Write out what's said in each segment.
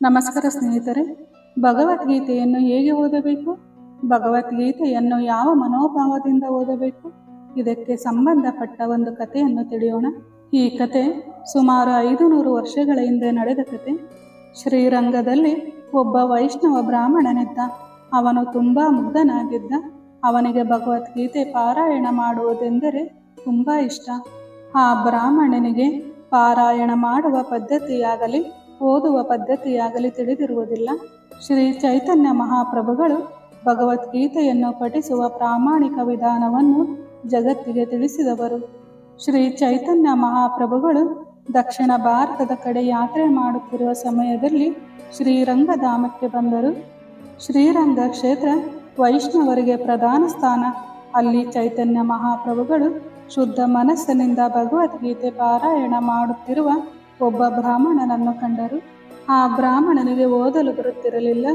ನಮಸ್ಕಾರ ಸ್ನೇಹಿತರೆ, ಭಗವದ್ಗೀತೆಯನ್ನು ಹೇಗೆ ಓದಬೇಕು? ಭಗವದ್ಗೀತೆಯನ್ನು ಯಾವ ಮನೋಭಾವದಿಂದ ಓದಬೇಕು? ಇದಕ್ಕೆ ಸಂಬಂಧಪಟ್ಟ ಒಂದು ಕಥೆಯನ್ನು ತಿಳಿಯೋಣ. ಈ ಕತೆ ಸುಮಾರು ಐದು ನೂರು ವರ್ಷಗಳ ಹಿಂದೆ ನಡೆದ ಕತೆ ಶ್ರೀರಂಗದಲ್ಲಿ ಒಬ್ಬ ವೈಷ್ಣವ ಬ್ರಾಹ್ಮಣನಿದ್ದ. ಅವನು ತುಂಬ ಮುಗ್ಧನಾಗಿದ್ದ. ಅವನಿಗೆ ಭಗವದ್ಗೀತೆ ಪಾರಾಯಣ ಮಾಡುವುದೆಂದರೆ ತುಂಬ ಇಷ್ಟ. ಆ ಬ್ರಾಹ್ಮಣನಿಗೆ ಪಾರಾಯಣ ಮಾಡುವ ಪದ್ಧತಿಯಾಗಲಿ ಓದುವ ಪದ್ಧತಿಯಾಗಲಿ ತಿಳಿದಿರುವುದಿಲ್ಲ. ಶ್ರೀ ಚೈತನ್ಯ ಮಹಾಪ್ರಭುಗಳು ಭಗವದ್ಗೀತೆಯನ್ನು ಪಠಿಸುವ ಪ್ರಾಮಾಣಿಕ ವಿಧಾನವನ್ನು ಜಗತ್ತಿಗೆ ತಿಳಿಸಿದವರು. ಶ್ರೀ ಚೈತನ್ಯ ಮಹಾಪ್ರಭುಗಳು ದಕ್ಷಿಣ ಭಾರತದ ಕಡೆ ಯಾತ್ರೆ ಮಾಡುತ್ತಿರುವ ಸಮಯದಲ್ಲಿ ಶ್ರೀರಂಗಧಾಮಕ್ಕೆ ಬಂದರು. ಶ್ರೀರಂಗ ಕ್ಷೇತ್ರ ವೈಷ್ಣವರಿಗೆ ಪ್ರಧಾನ ಸ್ಥಾನ. ಅಲ್ಲಿ ಚೈತನ್ಯ ಮಹಾಪ್ರಭುಗಳು ಶುದ್ಧ ಮನಸ್ಸಿನಿಂದ ಭಗವದ್ಗೀತೆ ಪಾರಾಯಣ ಮಾಡುತ್ತಿರುವ ಒಬ್ಬ ಬ್ರಾಹ್ಮಣನನ್ನು ಕಂಡರು. ಆ ಬ್ರಾಹ್ಮಣನಿಗೆ ಓದಲು ಬರುತ್ತಿರಲಿಲ್ಲ.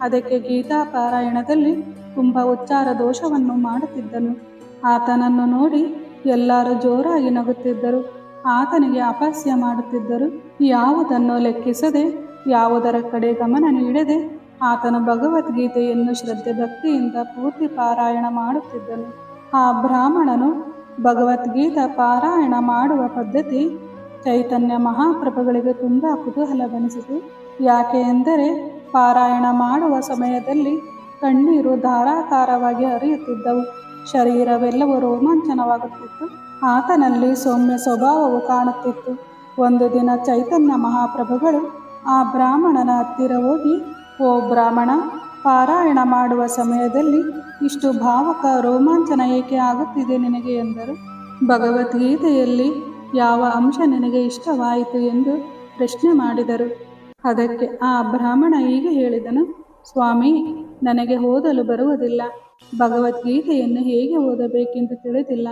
ಅದಕ್ಕೆ ಗೀತಾ ಪಾರಾಯಣದಲ್ಲಿ ತುಂಬ ಉಚ್ಚಾರ ದೋಷವನ್ನು ಮಾಡುತ್ತಿದ್ದನು. ಆತನನ್ನು ನೋಡಿ ಎಲ್ಲರೂ ಜೋರಾಗಿ ನಗುತ್ತಿದ್ದರು. ಆತನಿಗೆ ಅಪಸ್ಯ ಮಾಡುತ್ತಿದ್ದರು. ಯಾವುದನ್ನು ಲೆಕ್ಕಿಸದೆ, ಯಾವುದರ ಕಡೆ ಗಮನ ನೀಡದೆ ಆತನು ಭಗವದ್ಗೀತೆಯನ್ನು ಶ್ರದ್ಧೆ ಭಕ್ತಿಯಿಂದ ಪೂರ್ತಿ ಪಾರಾಯಣ ಮಾಡುತ್ತಿದ್ದನು. ಆ ಬ್ರಾಹ್ಮಣನು ಭಗವದ್ಗೀತಾ ಪಾರಾಯಣ ಮಾಡುವ ಪದ್ಧತಿ ಚೈತನ್ಯ ಮಹಾಪ್ರಭುಗಳಿಗೆ ತುಂಬ ಕುತೂಹಲವೆನಿಸಿತು. ಯಾಕೆ ಎಂದರೆ ಪಾರಾಯಣ ಮಾಡುವ ಸಮಯದಲ್ಲಿ ಕಣ್ಣೀರು ಧಾರಾಕಾರವಾಗಿ ಹರಿಯುತ್ತಿದ್ದವು. ಶರೀರವೆಲ್ಲವೂ ರೋಮಾಂಚನವಾಗುತ್ತಿತ್ತು. ಆತನಲ್ಲಿ ಸೌಮ್ಯ ಸ್ವಭಾವವು ಕಾಣುತ್ತಿತ್ತು. ಒಂದು ದಿನ ಚೈತನ್ಯ ಮಹಾಪ್ರಭುಗಳು ಆ ಬ್ರಾಹ್ಮಣನ ಹತ್ತಿರ ಹೋಗಿ, ಓ ಬ್ರಾಹ್ಮಣ, ಪಾರಾಯಣ ಮಾಡುವ ಸಮಯದಲ್ಲಿ ಇಷ್ಟು ಭಾವಕ ರೋಮಾಂಚನ ಏಕೆ ಆಗುತ್ತಿದೆ ನಿನಗೆ? ಎಂದರು. ಭಗವದ್ಗೀತೆಯಲ್ಲಿ ಯಾವ ಅಂಶ ನಿನಗೆ ಇಷ್ಟವಾಯಿತು ಎಂದು ಪ್ರಶ್ನೆ ಮಾಡಿದರು. ಅದಕ್ಕೆ ಆ ಬ್ರಾಹ್ಮಣ ಹೀಗೆ ಹೇಳಿದನು, ಸ್ವಾಮಿ, ನನಗೆ ಓದಲು ಬರುವುದಿಲ್ಲ. ಭಗವದ್ಗೀತೆಯನ್ನು ಹೇಗೆ ಓದಬೇಕೆಂದು ತಿಳಿದಿಲ್ಲ.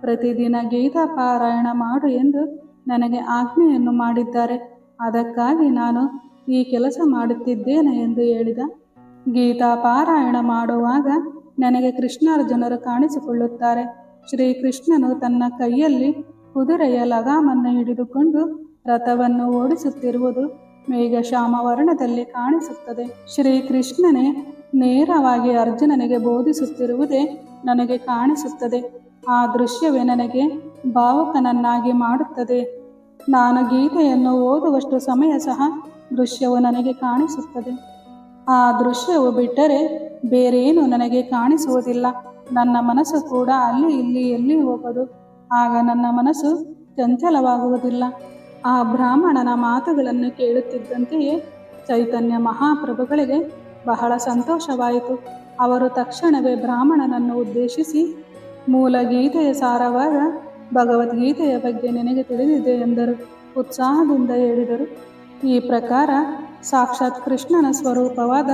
ಪ್ರತಿದಿನ ಗೀತಾ ಪಾರಾಯಣ ಮಾಡು ಎಂದು ನನಗೆ ಆಜ್ಞೆಯನ್ನು ಮಾಡಿದ್ದಾರೆ. ಅದಕ್ಕಾಗಿ ನಾನು ಈ ಕೆಲಸ ಮಾಡುತ್ತಿದ್ದೇನೆ ಎಂದು ಹೇಳಿದ. ಗೀತಾ ಪಾರಾಯಣ ಮಾಡುವಾಗ ನನಗೆ ಕೃಷ್ಣಾರ್ಜುನರು ಕಾಣಿಸಿಕೊಳ್ಳುತ್ತಾರೆ. ಶ್ರೀಕೃಷ್ಣನು ತನ್ನ ಕೈಯಲ್ಲಿ ಕುದುರೆಯ ಲಗಾಮನ್ನು ಹಿಡಿದುಕೊಂಡು ರಥವನ್ನು ಓಡಿಸುತ್ತಿರುವುದು ಮೇಘಶ್ಯಾಮ ವರ್ಣದಲ್ಲಿ ಕಾಣಿಸುತ್ತದೆ. ಶ್ರೀಕೃಷ್ಣನೇ, ನೇರವಾಗಿ ಅರ್ಜುನನಿಗೆ ಬೋಧಿಸುತ್ತಿರುವುದೇ ನನಗೆ ಕಾಣಿಸುತ್ತದೆ. ಆ ದೃಶ್ಯವೇ ನನಗೆ ಭಾವುಕನನ್ನಾಗಿ ಮಾಡುತ್ತದೆ. ನಾನು ಗೀತೆಯನ್ನು ಓದುವಷ್ಟು ಸಮಯ ಸಹ ದೃಶ್ಯವು ನನಗೆ ಕಾಣಿಸುತ್ತದೆ. ಆ ದೃಶ್ಯವು ಬಿಟ್ಟರೆ ಬೇರೇನು ನನಗೆ ಕಾಣಿಸುವುದಿಲ್ಲ. ನನ್ನ ಮನಸ್ಸು ಕೂಡ ಅಲ್ಲಿ ಇಲ್ಲಿ ಎಲ್ಲಿ ಹೋಗೋದು. ಆಗ ನನ್ನ ಮನಸ್ಸು ಚಂಚಲವಾಗುವುದಿಲ್ಲ. ಆ ಬ್ರಾಹ್ಮಣನ ಮಾತುಗಳನ್ನು ಕೇಳುತ್ತಿದ್ದಂತೆಯೇ ಚೈತನ್ಯ ಮಹಾಪ್ರಭುಗಳಿಗೆ ಬಹಳ ಸಂತೋಷವಾಯಿತು. ಅವರು ತಕ್ಷಣವೇ ಬ್ರಾಹ್ಮಣನನ್ನು ಉದ್ದೇಶಿಸಿ, ಮೂಲ ಗೀತೆಯ ಸಾರವಾದ ಭಗವದ್ಗೀತೆಯ ಬಗ್ಗೆ ನಿನಗೆ ತಿಳಿದಿದೆ ಎಂದರು. ಉತ್ಸಾಹದಿಂದ ಹೇಳಿದರು, ಈ ಪ್ರಕಾರ ಸಾಕ್ಷಾತ್ ಕೃಷ್ಣನ ಸ್ವರೂಪವಾದ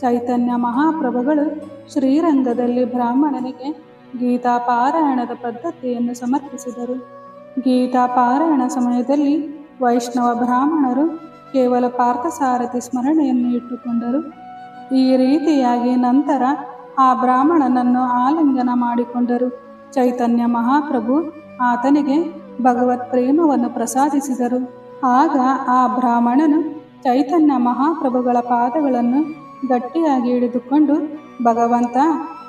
ಚೈತನ್ಯ ಮಹಾಪ್ರಭುಗಳು ಶ್ರೀರಂಗದಲ್ಲಿ ಬ್ರಾಹ್ಮಣನಿಗೆ ಗೀತಾ ಪಾರಾಯಣದ ಪದ್ಧತಿಯನ್ನು ಸಮರ್ಪಿಸಿದರು ಗೀತಾ ಪಾರಾಯಣ ಸಮಯದಲ್ಲಿ ವೈಷ್ಣವ ಬ್ರಾಹ್ಮಣರು ಕೇವಲ ಪಾರ್ಥಸಾರಥಿ ಸ್ಮರಣೆಯನ್ನು ಇಟ್ಟುಕೊಂಡರು. ಈ ರೀತಿಯಾಗಿ ನಂತರ ಆ ಬ್ರಾಹ್ಮಣನನ್ನು ಆಲಿಂಗನ ಮಾಡಿಕೊಂಡರು. ಚೈತನ್ಯ ಮಹಾಪ್ರಭು ಆತನಿಗೆ ಭಗವತ್ ಪ್ರೇಮವನ್ನು ಪ್ರಸಾದಿಸಿದರು. ಆಗ ಆ ಬ್ರಾಹ್ಮಣನು ಚೈತನ್ಯ ಮಹಾಪ್ರಭುಗಳ ಪಾದಗಳನ್ನು ಗಟ್ಟಿಯಾಗಿ ಹಿಡಿದುಕೊಂಡು ಭಗವಂತ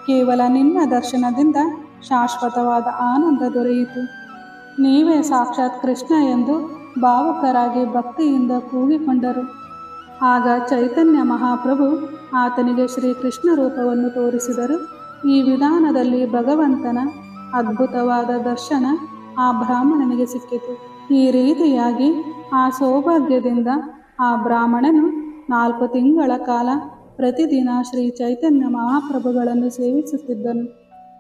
ಕೇವಲ ನಿನ್ನ ದರ್ಶನದಿಂದ ಶಾಶ್ವತವಾದ ಆನಂದ ದೊರೆಯಿತು. ನೀವೇ ಸಾಕ್ಷಾತ್ ಕೃಷ್ಣ ಎಂದು ಭಾವುಕರಾಗಿ ಭಕ್ತಿಯಿಂದ ಕೂಗಿಕೊಂಡರು. ಆಗ ಚೈತನ್ಯ ಮಹಾಪ್ರಭು ಆತನಿಗೆ ಶ್ರೀಕೃಷ್ಣ ರೂಪವನ್ನು ತೋರಿಸಿದರು. ಈ ವಿಧಾನದಲ್ಲಿ ಭಗವಂತನ ಅದ್ಭುತವಾದ ದರ್ಶನ ಆ ಬ್ರಾಹ್ಮಣನಿಗೆ ಸಿಕ್ಕಿತು. ಈ ರೀತಿಯಾಗಿ ಆ ಸೌಭಾಗ್ಯದಿಂದ ಆ ಬ್ರಾಹ್ಮಣನು ನಾಲ್ಕು ತಿಂಗಳ ಕಾಲ ಪ್ರತಿದಿನ ಶ್ರೀ ಚೈತನ್ಯ ಮಹಾಪ್ರಭುಗಳನ್ನು ಸೇವಿಸುತ್ತಿದ್ದನು.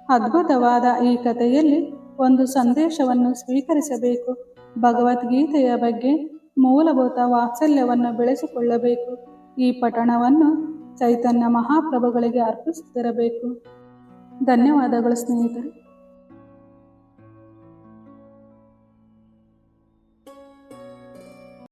ಅದ್ಭುತವಾದ ಈ ಕಥೆಯಲ್ಲಿ ಒಂದು ಸಂದೇಶವನ್ನು ಸ್ವೀಕರಿಸಬೇಕು. ಭಗವದ್ಗೀತೆಯ ಬಗ್ಗೆ ಮೂಲಭೂತ ವಾತ್ಸಲ್ಯವನ್ನು ಬೆಳೆಸಿಕೊಳ್ಳಬೇಕು. ಈ ಪಠಣವನ್ನು ಚೈತನ್ಯ ಮಹಾಪ್ರಭುಗಳಿಗೆ ಅರ್ಪಿಸುತ್ತಿರಬೇಕು. ಧನ್ಯವಾದಗಳು ಸ್ನೇಹಿತರೆ.